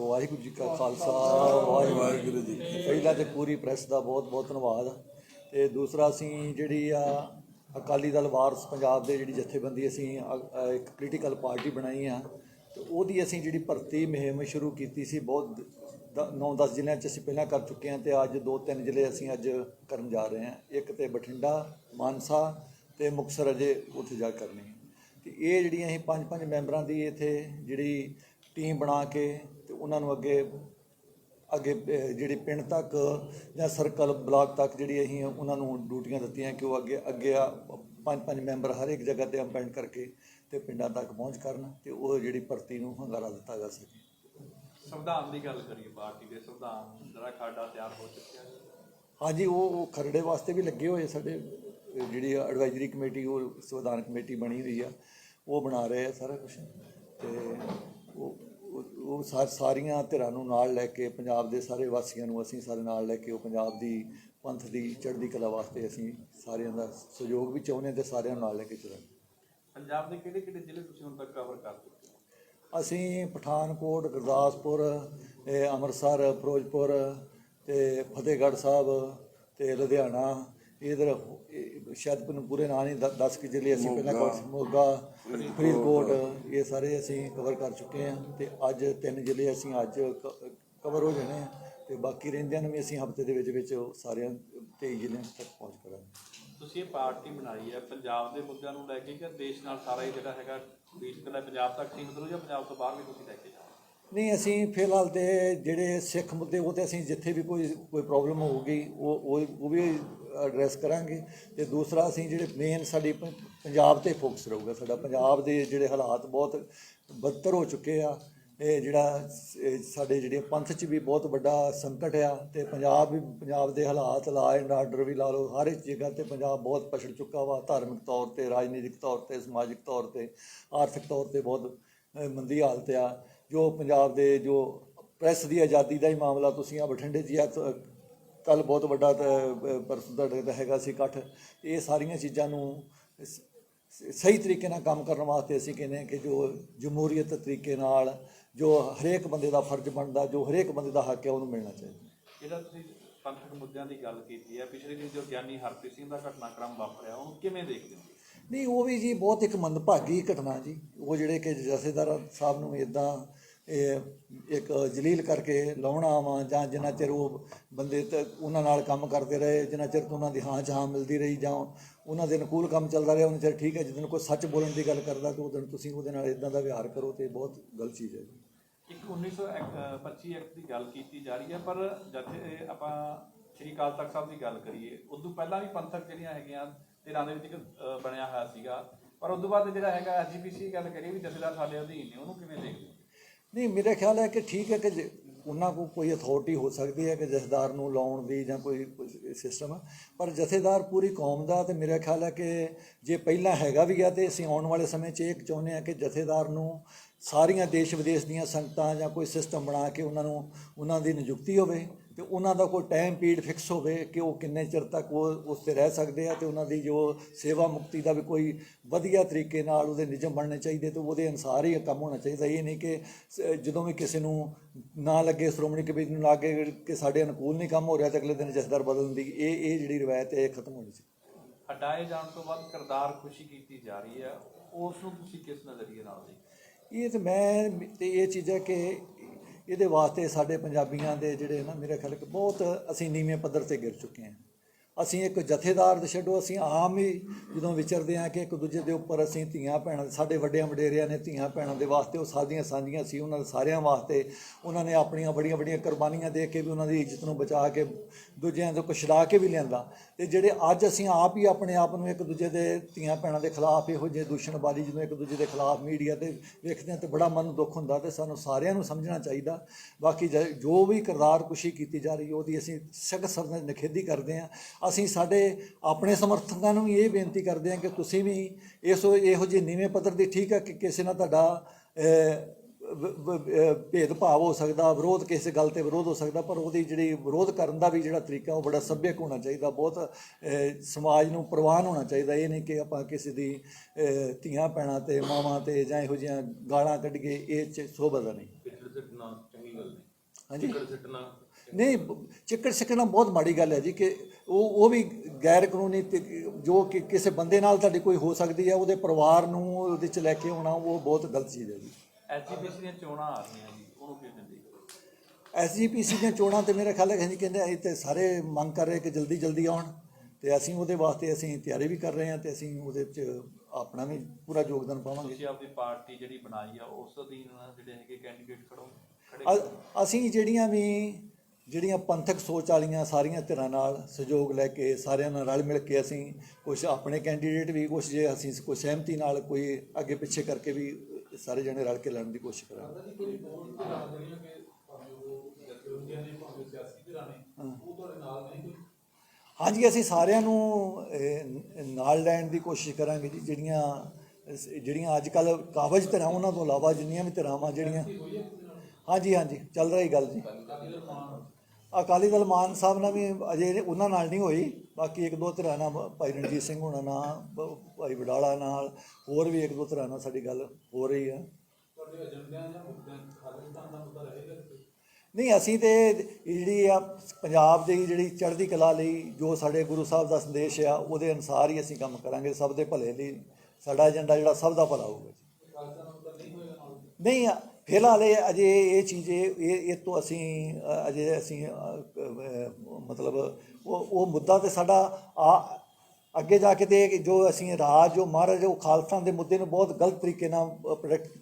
ਵਾਹਿਗੁਰੂ ਜੀ ਕਾ ਖਾਲਸਾ, ਵਾਹਿਗੁਰੂ ਜੀ ਪਹਿਲਾਂ ਤੇ ਪੂਰੀ ਪ੍ਰੈਸ ਦਾ ਬਹੁਤ ਬਹੁਤ ਧੰਨਵਾਦ। ਤੇ ਦੂਸਰਾ ਅਸੀਂ ਜਿਹੜੀ ਆ, ਅਕਾਲੀ ਦਲ ਵਾਰਸ ਪੰਜਾਬ ਦੇ ਜਿਹੜੀ ਜਥੇਬੰਦੀ ਅਸੀਂ ਇੱਕ ਪੋਲੀਟੀਕਲ ਪਾਰਟੀ ਬਣਾਈ ਆ, ਤੇ ਉਹਦੀ ਅਸੀਂ ਜਿਹੜੀ ਭਰਤੀ ਮੁਹਿੰਮ ਸ਼ੁਰੂ ਕੀਤੀ ਸੀ, ਬਹੁਤ 9-10 ਜ਼ਿਲ੍ਹਿਆਂ 'ਚ ਅਸੀਂ ਪਹਿਲਾਂ ਕਰ ਚੁੱਕੇ ਹਾਂ ਤੇ ਅੱਜ ਦੋ ਤਿੰਨ ਜ਼ਿਲ੍ਹੇ ਅਸੀਂ ਅੱਜ ਕਰਨ ਜਾ ਰਹੇ ਹਾਂ ਇੱਕ ਤੇ ਬਠਿੰਡਾ, ਮਾਨਸਾ ਤੇ ਮੁਕਤਸਰ ਅਜੇ ਉੱਥੇ ਜਾ ਕਰਨੀ ਹੈ ਤੇ ਇਹ ਜਿਹੜੀਆਂ ਅਸੀਂ ਪੰਜ ਪੰਜ ਮੈਂਬਰਾਂ ਦੀ ਇੱਥੇ ਜਿਹੜੀ ਟੀਮ ਬਣਾ ਕੇ ਉਹਨਾਂ ਨੂੰ ਅੱਗੇ ਅੱਗੇ ਜਿਹੜੀ ਪਿੰਡ ਤੱਕ ਜਾਂ ਸਰਕਲ ਬਲਾਕ ਤੱਕ ਜਿਹੜੀ ਅਸੀਂ ਉਹਨਾਂ ਨੂੰ ਡਿਊਟੀਆਂ ਦਿੱਤੀਆਂ ਕਿ ਉਹ ਅੱਗੇ ਅੱਗੇ ਆ ਪੰਜ ਪੰਜ ਮੈਂਬਰ ਹਰ ਇੱਕ ਜਗ੍ਹਾ ਤੇ ਅਪਾਇੰਟ ਕਰਕੇ ਤੇ ਪਿੰਡਾਂ ਤੱਕ ਪਹੁੰਚ ਕਰਨ ਤੇ ਉਹ ਜਿਹੜੀ ਭਰਤੀ ਨੂੰ ਹੰਗਾਰਾ ਦਿੱਤਾ ਜਾ ਸਕੇ। ਸੰਵਿਧਾਨ ਦੀ ਗੱਲ ਕਰੀਏ ਪਾਰਟੀ ਦੇ ਸੰਵਿਧਾਨ ਜਿਹੜਾ ਖਾਡਾ ਤਿਆਰ ਹੋ ਚੁੱਕਿਆ ਹੈ। ਹਾਂਜੀ ਉਹ ਖਰੜੇ ਵਾਸਤੇ ਵੀ ਲੱਗੇ ਹੋਏ ਸਾਡੇ ਜਿਹੜੀ ਐਡਵਾਈਜ਼ਰੀ ਕਮੇਟੀ ਉਹ ਸੰਵਿਧਾਨ ਕਮੇਟੀ ਬਣੀ ਹੋਈ ਆ ਉਹ ਬਣਾ ਰਹੇ ਆ ਸਾਰਾ ਕੁਝ ਤੇ ਉਹ ਉਹ- ਸਾਰੀਆਂ ਧਿਰਾਂ ਨੂੰ ਨਾਲ ਲੈ ਕੇ ਪੰਜਾਬ ਦੇ ਸਾਰੇ ਵਾਸੀਆਂ ਨੂੰ ਅਸੀਂ ਸਾਰੇ ਨਾਲ ਲੈ ਕੇ ਉਹ ਪੰਜਾਬ ਦੀ ਪੰਥ ਦੀ ਚੜ੍ਹਦੀ ਕਲਾ ਵਾਸਤੇ ਅਸੀਂ ਸਾਰਿਆਂ ਦਾ ਸਹਿਯੋਗ ਵੀ ਚਾਹੁੰਦੇ ਤੇ ਸਾਰਿਆਂ ਨੂੰ ਨਾਲ ਲੈ ਕੇ ਚੱਲਾਂਗੇ। ਪੰਜਾਬ ਦੇ ਕਿਹੜੇ ਕਿਹੜੇ ਜ਼ਿਲ੍ਹੇ ਤੁਸੀਂ ਹੁਣ ਤੱਕ ਕਵਰ ਕਰ ਚੁੱਕੇ ਹੋ? ਅਸੀਂ ਪਠਾਨਕੋਟ ਗੁਰਦਾਸਪੁਰ ਇਹ ਅੰਮ੍ਰਿਤਸਰ ਫਿਰੋਜ਼ਪੁਰ ਤੇ ਫਤਿਹਗੜ੍ਹ ਸਾਹਿਬ ਤੇ ਲੁਧਿਆਣਾ ਇਧਰ ਸ਼ਾਇਦ ਮੈਨੂੰ ਪੂਰੇ ਨਾਂ ਨਹੀਂ 10 ਕਿ ਜ਼ਿਲ੍ਹੇ ਅਸੀਂ ਪਹਿਲਾਂ ਕਰ ਮੋਗਾ ਫਰੀਦਕੋਟ। ਇਹ ਸਾਰੇ ਅਸੀਂ ਕਵਰ ਕਰ ਚੁੱਕੇ ਹਾਂ ਤੇ ਅੱਜ ਤਿੰਨ ਜ਼ਿਲ੍ਹੇ ਅਸੀਂ ਅੱਜ ਕਵਰ ਹੋ ਜਾਣੇ ਆ ਤੇ ਬਾਕੀ ਰਹਿੰਦਿਆਂ ਨੂੰ ਵੀ ਅਸੀਂ ਹਫ਼ਤੇ ਦੇ ਵਿੱਚ ਵਿੱਚ ਸਾਰਿਆਂ 23 ਜ਼ਿਲ੍ਹਿਆਂ ਤੱਕ ਪਹੁੰਚ ਕਰਾਂਗੇ। ਤੁਸੀਂ ਇਹ ਪਾਰਟੀ ਬਣਾਈ ਹੈ ਪੰਜਾਬ ਦੇ ਮੁੱਦਿਆਂ ਨੂੰ ਲੈ ਕੇ ਕਿ ਦੇਸ਼ ਨਾਲ ਸਾਰਾ ਹੀ ਜਿਹੜਾ ਹੈਗਾ ਬੀਜ ਕੱਲਾ ਪੰਜਾਬ ਤੱਕ ਸੀਮਿਤ ਰਹੂ ਜਾਂ ਪੰਜਾਬ ਤੋਂ ਬਾਹਰ ਵੀ ਤੁਸੀਂ ਲੈ ਕੇ ਜਾਓ? ਨਹੀਂ ਅਸੀਂ ਫਿਲਹਾਲ ਤੇ ਜਿਹੜੇ ਸਿੱਖ ਮੁੱਦੇ ਉਹ ਤੇ ਅਸੀਂ ਜਿੱਥੇ ਵੀ ਕੋਈ ਕੋਈ ਪ੍ਰੋਬਲਮ ਹੋਊਗੀ ਉਹ ਉਹ ਉਹ ਵੀ ਐਡਰੈਸ ਕਰਾਂਗੇ ਤੇ ਦੂਸਰਾ ਅਸੀਂ ਜਿਹੜੇ ਮੇਨ ਸਾਡੀ ਪੰਜਾਬ ਤੇ ਫੋਕਸ ਰਹੂਗਾ ਸਾਡਾ। ਪੰਜਾਬ ਦੇ ਜਿਹੜੇ ਹਾਲਾਤ ਬਹੁਤ ਬਦਤਰ ਹੋ ਚੁੱਕੇ ਆ। ਇਹ ਜਿਹੜਾ ਸਾਡੇ ਜਿਹੜੇ ਪੰਥ 'ਚ ਵੀ ਬਹੁਤ ਵੱਡਾ ਸੰਕਟ ਆ ਤੇ ਪੰਜਾਬ ਵੀ, ਪੰਜਾਬ ਦੇ ਹਾਲਾਤ ਲਾ ਐਂਡ ਆਰਡਰ ਵੀ ਲਾ ਲਓ, ਹਰ ਇੱਕ ਜਗ੍ਹਾ ਤੇ ਪੰਜਾਬ ਬਹੁਤ ਪਛੜ ਚੁੱਕਾ ਵਾ। ਧਾਰਮਿਕ ਤੌਰ ਤੇ, ਰਾਜਨੀਤਿਕ ਤੌਰ ਤੇ, ਸਮਾਜਿਕ ਤੌਰ ਤੇ, ਆਰਥਿਕ ਤੌਰ ਤੇ ਬਹੁਤ ਮੰਦੀ ਹਾਲਤ ਆ। ਜੋ ਪੰਜਾਬ ਦੇ ਜੋ ਪ੍ਰੈਸ ਦੀ ਆਜ਼ਾਦੀ ਦਾ ਹੀ ਮਾਮਲਾ, ਤੁਸੀਂ ਆ ਬਠਿੰਡੇ 'ਚ ਆ ਕੱਲ ਬਹੁਤ ਵੱਡਾ ਪਰਸੋਂ ਦਾ ਹੈਗਾ ਸੀ ਇਕੱਠ। ਇਹ ਸਾਰੀਆਂ ਚੀਜ਼ਾਂ ਨੂੰ ਸਹੀ ਤਰੀਕੇ ਨਾਲ ਕੰਮ ਕਰਨ ਵਾਸਤੇ ਅਸੀਂ ਕਹਿੰਦੇ ਹਾਂ ਕਿ ਜੋ ਜਮਹੂਰੀਅਤ ਤਰੀਕੇ ਨਾਲ ਜੋ ਹਰੇਕ ਬੰਦੇ ਦਾ ਫਰਜ਼ ਬਣਦਾ ਜੋ ਹਰੇਕ ਬੰਦੇ ਦਾ ਹੱਕ ਹੈ ਉਹਨੂੰ ਮਿਲਣਾ ਚਾਹੀਦਾ। ਜਿਹੜਾ ਤੁਸੀਂ ਪੰਥਕ ਮੁੱਦਿਆਂ ਦੀ ਗੱਲ ਕੀਤੀ ਹੈ। ਪਿਛਲੇ ਦਿਨ ਜੋ ਗਿਆਨੀ ਹਰਪ੍ਰੀਤ ਸਿੰਘ ਦਾ ਘਟਨਾਕ੍ਰਮ ਵਾਪਰਿਆ ਉਹਨੂੰ ਕਿਵੇਂ ਦੇਖਦੇ ਹੋ? ਨਹੀਂ ਉਹ ਵੀ ਜੀ ਬਹੁਤ ਇੱਕ ਮੰਦਭਾਗੀ ਘਟਨਾ ਜੀ। ਉਹ ਜਿਹੜੇ ਕਿ ਜਥੇਦਾਰ ਸਾਹਿਬ ਨੂੰ ਇਦਾਂ ਇੱਕ ਜਲੀਲ ਕਰਕੇ ਲਾਉਣਾ ਵਾ ਜਾਂ ਜਿੰਨਾ ਚਿਰ ਉਹ ਬੰਦੇ ਤੇ ਉਹਨਾਂ ਨਾਲ ਕੰਮ ਕਰਦੇ ਰਹੇ, ਜਿੰਨਾ ਚਿਰ ਉਹਨਾਂ ਦੀ ਹਾਂ ਚ ਮਿਲਦੀ ਰਹੀ ਜਾਂ ਉਹਨਾਂ ਦੇ ਅਨੁਕੂਲ ਕੰਮ ਚੱਲਦਾ ਰਿਹਾ, ਉਹਨਾਂ ਚਿਰ ਠੀਕ ਹੈ ਜਦੋਂ ਕੋਈ ਸੱਚ ਬੋਲਣ ਦੀ ਗੱਲ ਕਰਦਾ ਤਾਂ ਉਦੋਂ ਤੁਸੀਂ ਉਹਦੇ ਨਾਲ ਇਦਾਂ ਦਾ ਵਿਹਾਰ ਕਰੋ ਤੇ ਬਹੁਤ ਗਲਤ ਚੀਜ਼ ਹੈ ਜੀ। ਇੱਕ 1925 ਐਕਟ ਦੀ ਗੱਲ ਕੀਤੀ ਜਾ ਰਹੀ ਹੈ, ਪਰ ਜਦ ਆਪਾਂ ਸ਼੍ਰੀ ਅਕਾਲ ਤਖਤ ਸਾਹਿਬ ਦੀ ਗੱਲ ਕਰੀਏ, ਉਦੋਂ ਪਹਿਲਾਂ ਵੀ ਪੰਥਕ ਜਿਹੜੀਆਂ ਹੈਗੀਆਂ ਧਿਰਾਂ ਦੇ ਵਿੱਚ ਇੱਕ ਬਣਿਆ ਹੋਇਆ ਸੀਗਾ, ਪਰ ਉਦੋਂ ਬਾਅਦ ਜਿਹੜਾ ਹੈਗਾ ਐਸਜੀਪੀਸੀ ਗੱਲ ਕਰੀਏ ਵੀ ਜਥੇਦਾਰ ਸਾਡੇ ਅਧੀਨ ਨੇ, ਉਹਨੂੰ ਕਿਵੇਂ ਦੇਖਦੇ ਹੋ? ਨਹੀਂ, ਮੇਰਾ ਖਿਆਲ ਹੈ ਕਿ ਠੀਕ ਹੈ ਕਿ ਜੇ ਉਹਨਾਂ ਕੋਲ ਕੋਈ ਅਥਾਰਟੀ ਹੋ ਸਕਦੀ ਹੈ ਕਿ ਜਥੇਦਾਰ ਨੂੰ ਲਾਉਣ ਦੀ ਜਾਂ ਕੋਈ ਸਿਸਟਮ ਪਰ ਜਥੇਦਾਰ ਪੂਰੀ ਕੌਮ ਦਾ ਤੇ ਮੇਰਾ ਖਿਆਲ ਹੈ ਕਿ ਜੇ ਪਹਿਲਾਂ ਹੈਗਾ ਵੀ ਆ ਤੇ ਅਸੀਂ ਆਉਣ ਵਾਲੇ ਸਮੇਂ 'ਚ ਇਹ ਚਾਹੁੰਦੇ ਹਾਂ ਕਿ ਜਥੇਦਾਰ ਨੂੰ ਸਾਰੀਆਂ ਦੇਸ਼ ਵਿਦੇਸ਼ ਦੀਆਂ ਸੰਗਤਾਂ ਜਾਂ ਕੋਈ ਸਿਸਟਮ ਬਣਾ ਕੇ ਉਹਨਾਂ ਨੂੰ, ਉਹਨਾਂ ਦੀ ਨਿਯੁਕਤੀ ਹੋਵੇ। ਤੇ ਉਹਨਾਂ ਦਾ ਕੋਈ ਟਾਈਮ ਪੀਰੀਅਡ ਫਿਕਸ ਹੋਵੇ ਕਿ ਉਹ ਕਿੰਨੇ ਚਿਰ ਤੱਕ ਉਹ ਉਸ ਤੇ ਰਹਿ ਸਕਦੇ ਆ ਤੇ ਉਹਨਾਂ ਦੀ ਜੋ ਸੇਵਾ ਮੁਕਤੀ ਦਾ ਵੀ ਕੋਈ ਵਧੀਆ ਤਰੀਕੇ ਨਾਲ ਉਹਦੇ ਨਿਯਮ ਬਣਨੇ ਚਾਹੀਦੇ ਤੇ ਉਹਦੇ ਅਨੁਸਾਰ ਹੀ ਕੰਮ ਹੋਣਾ ਚਾਹੀਦਾ। ਇਹ ਨਹੀਂ ਕਿ ਸ- ਜਦੋਂ ਵੀ ਕਿਸੇ ਨੂੰ ਨਾ ਲੱਗੇ ਸ਼੍ਰੋਮਣੀ ਕਮੇਟੀ ਨੂੰ ਲੱਗੇ ਕਿ ਸਾਡੇ ਅਨੁਕੂਲ ਨਹੀਂ ਕੰਮ ਹੋ ਰਿਹਾ ਤੇ ਅਗਲੇ ਦਿਨ ਜਥੇਦਾਰ ਬਦਲਣ ਦੀ ਇਹ ਇਹ ਜਿਹੜੀ ਰਵਾਇਤ ਹੈ ਇਹ ਖਤਮ ਹੋਣੀ ਚਾਹੀਦੀ ਹਟਾਏ ਜਾਣ ਤੋਂ ਬਾਅਦ ਕਰਤਾਰ ਖੁਸ਼ੀ ਕੀਤੀ ਜਾ ਰਹੀ ਹੈ। ਉਸ ਨੂੰ ਤੁਸੀਂ ਕਿਸ ਨਜ਼ਰੀਏ ਨਾਲ ਦੇਖਦੇ? ਇਹ ਤੇ ਮੈਂ ਤੇ ਇਹ ਚੀਜ਼ ਹੈ ਕਿ ਇਹਦੇ ਵਾਸਤੇ ਸਾਡੇ ਪੰਜਾਬੀਆਂ ਦੇ ਜਿਹੜੇ ਨਾ ਮੇਰੇ ਖਿਆਲ ਕਿ ਬਹੁਤ ਅਸੀਂ ਨੀਵੇਂ ਪੱਧਰ ਤੇ ਗਿਰ ਚੁੱਕੇ ਹਾਂ। ਅਸੀਂ ਇੱਕ ਜਥੇਦਾਰ ਦੇ ਛੱਡੋ, ਅਸੀਂ ਆਮ ਹੀ ਜਦੋਂ ਵਿਚਰਦੇ ਹਾਂ ਕਿ ਇੱਕ ਦੂਜੇ ਦੇ ਉੱਪਰ ਅਸੀਂ ਧੀਆਂ ਭੈਣਾਂ ਸਾਡੇ ਵੱਡਿਆਂ ਵਡੇਰਿਆਂ ਨੇ ਧੀਆਂ ਭੈਣਾਂ ਦੇ ਵਾਸਤੇ ਉਹ ਸਾਡੀਆਂ ਸਾਂਝੀਆਂ ਸੀ, ਉਹਨਾਂ ਦੇ ਸਾਰਿਆਂ ਵਾਸਤੇ ਉਹਨਾਂ ਨੇ ਆਪਣੀਆਂ ਬੜੀਆਂ ਬੜੀਆਂ ਕੁਰਬਾਨੀਆਂ ਦੇ ਕੇ ਵੀ ਉਹਨਾਂ ਦੀ ਇੱਜ਼ਤ ਨੂੰ ਬਚਾ ਕੇ ਦੂਜਿਆਂ ਤੋਂ ਕੁਛਲਾ ਕੇ ਵੀ ਲਿਆਂਦਾ। ਤੇ ਜਿਹੜੇ ਅੱਜ ਅਸੀਂ ਆਪ ਹੀ ਆਪਣੇ ਆਪ ਨੂੰ ਇੱਕ ਦੂਜੇ ਦੇ ਧੀਆਂ ਭੈਣਾਂ ਦੇ ਖਿਲਾਫ ਇਹੋ ਜਿਹੇ ਦੂਸ਼ਣਬਾਜ਼ੀ ਜਦੋਂ ਇੱਕ ਦੂਜੇ ਦੇ ਖਿਲਾਫ ਮੀਡੀਆ ਤੇ ਵੇਖਦੇ ਹਾਂ ਤੇ ਬੜਾ ਮਨ ਨੂੰ ਦੁੱਖ ਹੁੰਦਾ ਤੇ ਸਾਨੂੰ ਸਾਰਿਆਂ ਨੂੰ ਸਮਝਣਾ ਚਾਹੀਦਾ। ਬਾਕੀ ਜ- ਜੋ ਵੀ ਕਿਰਦਾਰ ਕੁਸ਼ੀ ਕੀਤੀ ਜਾ ਰਹੀ ਉਹਦੀ ਅਸੀਂ ਸਖਤ ਸ਼ਬਦਾਂ ਨਿਖੇਧੀ ਕਰਦੇ ਹਾਂ। ਅਸੀਂ ਸਾਡੇ ਆਪਣੇ ਸਮਰਥਕਾਂ ਨੂੰ ਵੀ ਇਹ ਬੇਨਤੀ ਕਰਦੇ ਹਾਂ ਕਿ ਤੁਸੀਂ ਵੀ ਇਸ ਇਹੋ ਜਿਹੇ ਨੀਵੇਂ ਪੱਧਰ ਦੀ ਠੀਕ ਹੈ ਕਿ ਕਿਸੇ ਨਾਲ ਤੁਹਾਡਾ ਭੇਦਭਾਵ ਹੋ ਸਕਦਾ, ਵਿਰੋਧ ਕਿਸੇ ਗੱਲ ਤੇ ਵਿਰੋਧ ਹੋ ਸਕਦਾ, ਪਰ ਉਹਦੀ ਜਿਹੜੀ ਵਿਰੋਧ ਕਰਨ ਦਾ ਵੀ ਜਿਹੜਾ ਤਰੀਕਾ ਉਹ ਬੜਾ ਸੱਭਿਅਕ ਹੋਣਾ ਚਾਹੀਦਾ, ਬਹੁਤ ਸਮਾਜ ਨੂੰ ਪ੍ਰਵਾਨ ਹੋਣਾ ਚਾਹੀਦਾ। ਇਹ ਨਹੀਂ ਕਿ ਆਪਾਂ ਕਿਸੇ ਦੀ ਧੀਆਂ ਪੈਣਾ ਤੇ ਮਾਵਾਂ ਤੇ ਜਾਂ ਇਹੋ ਜਿਹੀਆਂ ਗਾਲਾਂ ਕੱਢੀਏ ਇਹ ਚ ਸੋਭਾ ਦਾ ਨਹੀਂ ਪਿਛਲੇ ਦਿਨ ਚੰਗੀ ਚੰਗੀ ਗੱਲ ਨਹੀਂ ਹਾਂਜੀ। ਚਿੱਕੜ ਸਿੱਟਣਾ। ਨਹੀਂ ਚਿੱਕੜ ਸਿੱਕਣਾ ਬਹੁਤ ਮਾੜੀ ਗੱਲ ਹੈ ਜੀ ਕਿ ਉਹ ਉਹ ਵੀ ਗੈਰ ਕਾਨੂੰਨੀ ਤੇ ਜੋ ਕਿ ਕਿਸੇ ਬੰਦੇ ਨਾਲ ਤੁਹਾਡੀ ਕੋਈ ਹੋ ਸਕਦੀ ਹੈ ਉਹਦੇ ਪਰਿਵਾਰ ਨੂੰ ਉਹਦੇ ਚ ਲੈ ਕੇ ਆਉਣਾ ਉਹ ਬਹੁਤ ਗਲਤ ਚੀਜ਼ ਹੈ ਜੀ। ਐਸਜੀਪੀਸੀ ਦੀਆਂ ਚੋਣਾਂ ਆ ਰਹੀਆਂ ਜੀ ਉਹਨੂੰ ਕਿਵੇਂ ਦਿੰਦੇ ਐਸਜੀਪੀਸੀ ਦੀਆਂ ਚੋਣਾਂ ਤੇ ਮੇਰੇ ਖਿਆਲ ਹੈ ਜੀ ਕਹਿੰਦੇ ਅਸੀਂ ਤੇ ਸਾਰੇ ਮੰਗ ਕਰ ਰਹੇ ਕਿ ਜਲਦੀ ਜਲਦੀ ਆਉਣ ਤੇ ਅਸੀਂ ਉਹਦੇ ਵਾਸਤੇ ਅਸੀਂ ਤਿਆਰੀ ਵੀ ਕਰ ਰਹੇ ਹਾਂ ਤੇ ਅਸੀਂ ਉਹਦੇ ਵਿੱਚ ਆਪਣਾ ਵੀ ਪੂਰਾ ਯੋਗਦਾਨ ਪਾਵਾਂਗੇ। ਤੁਸੀਂ ਆਪਣੀ ਪਾਰਟੀ ਜਿਹੜੀ ਬਣਾਈ ਆ ਉਸ ਅਧੀਨ ਜਿਹੜੇ ਹੈਗੇ ਕੈਂਡੀਡੇਟ ਖੜੇ ਅ- ਅਸੀਂ ਜਿਹੜੀਆਂ ਵੀ ਜਿਹੜੀਆਂ ਪੰਥਕ ਸੋਚ ਵਾਲੀਆਂ ਸਾਰੀਆਂ ਧਿਰਾਂ ਨਾਲ ਸਹਿਯੋਗ ਲੈ ਕੇ ਸਾਰਿਆਂ ਨਾਲ ਰਲ ਮਿਲ ਕੇ ਅਸੀਂ ਕੁਝ ਆਪਣੇ ਕੈਂਡੀਡੇਟ ਵੀ ਕੁਝ ਜੇ ਅਸੀਂ ਕੋਈ ਸਹਿਮਤੀ ਨਾਲ ਕੋਈ ਅੱਗੇ ਪਿੱਛੇ ਕਰਕੇ ਵੀ ਸਾਰੇ ਜਣੇ ਰਲ ਕੇ ਲੜਨ ਦੀ ਕੋਸ਼ਿਸ਼ ਕਰਾਂਗੇ। ਕੋਈ ਬੋਲ ਤੇ ਰਾਜ ਜਿਹੜੀਆਂ ਕਿ ਭਾਵੇਂ ਉਹ ਜਥੇਬੰਦੀਆਂ ਨੇ ਭਾਵੇਂ ਸਿਆਸੀ ਧਿਰਾਂ ਨੇ ਉਹ ਤੁਹਾਡੇ ਨਾਲ ਨਹੀਂ ਕੋਈ? ਹਾਂਜੀ ਅਸੀਂ ਸਾਰਿਆਂ ਨੂੰ ਨਾਲ ਲੈਣ ਦੀ ਕੋਸ਼ਿਸ਼ ਕਰਾਂਗੇ ਜੀ ਜਿਹੜੀਆਂ ਜਿਹੜੀਆਂ ਅੱਜ ਕੱਲ ਕਾਬਜ ਧਿਰਾਂ ਉਹਨਾਂ ਤੋਂ ਇਲਾਵਾ ਜਿੰਨੀਆਂ ਵੀ ਧਿਰਾਂ ਵਾਂ ਜਿਹੜੀਆਂ ਹਾਂਜੀ ਹਾਂਜੀ, ਚੱਲ ਰਹੀ ਗੱਲ ਜੀ। ਅਕਾਲੀ ਦਲ ਮਾਨ ਸਾਹਿਬ ਨਾਲ ਵੀ ਅਜੇ ਉਹਨਾਂ ਨਾਲ ਨਹੀਂ ਹੋਈ। ਬਾਕੀ ਇੱਕ ਦੋ ਧਿਰਾਂ ਨਾਲ, ਭਾਈ ਰਣਜੀਤ ਸਿੰਘ ਹੋਣਾ ਨਾਲ ਬ- ਭਾਈ ਵਡਾਲਾ ਨਾਲ, ਹੋਰ ਵੀ ਇੱਕ ਦੋ ਧਿਰਾਂ ਨਾਲ ਸਾਡੀ ਗੱਲ ਹੋ ਰਹੀ ਆ। ਨਹੀਂ, ਅਸੀਂ ਤੇ ਜਿਹੜੀ ਆ ਪੰਜਾਬ ਦੀ ਜਿਹੜੀ ਚੜ੍ਹਦੀ ਕਲਾ ਲਈ ਜੋ ਸਾਡੇ ਗੁਰੂ ਸਾਹਿਬ ਦਾ ਸੰਦੇਸ਼ ਆ, ਉਹਦੇ ਅਨੁਸਾਰ ਹੀ ਅਸੀਂ ਕੰਮ ਕਰਾਂਗੇ, ਸਭ ਦੇ ਭਲੇ ਲਈ ਸਾਡਾ ਏਜੰਡਾ ਜਿਹੜਾ ਸਭ ਦਾ ਭਲਾ ਹੋਊਗਾ ਜੀ। ਨਹੀਂ ਫਿਲਹਾਲ ਇਹ ਅਜੇ ਇਹ ਚੀਜ਼ ਇਹ ਇਹ ਤੋਂ ਅਸੀਂ ਅਜੇ ਅਸੀਂ ਮਤਲਬ ਉਹ ਉਹ ਮੁੱਦਾ ਤੇ ਸਾਡਾ ਆ, ਅੱਗੇ ਜਾ ਕੇ ਤੇ ਜੋ ਅਸੀਂ ਰਾਜ, ਜੋ ਮਹਾਰਾਜ, ਉਹ ਖਾਲਸਾ ਦੇ ਮੁੱਦੇ ਨੂੰ ਬਹੁਤ ਗਲਤ ਤਰੀਕੇ ਨਾਲ ਪ੍ਰੋਡਕਟ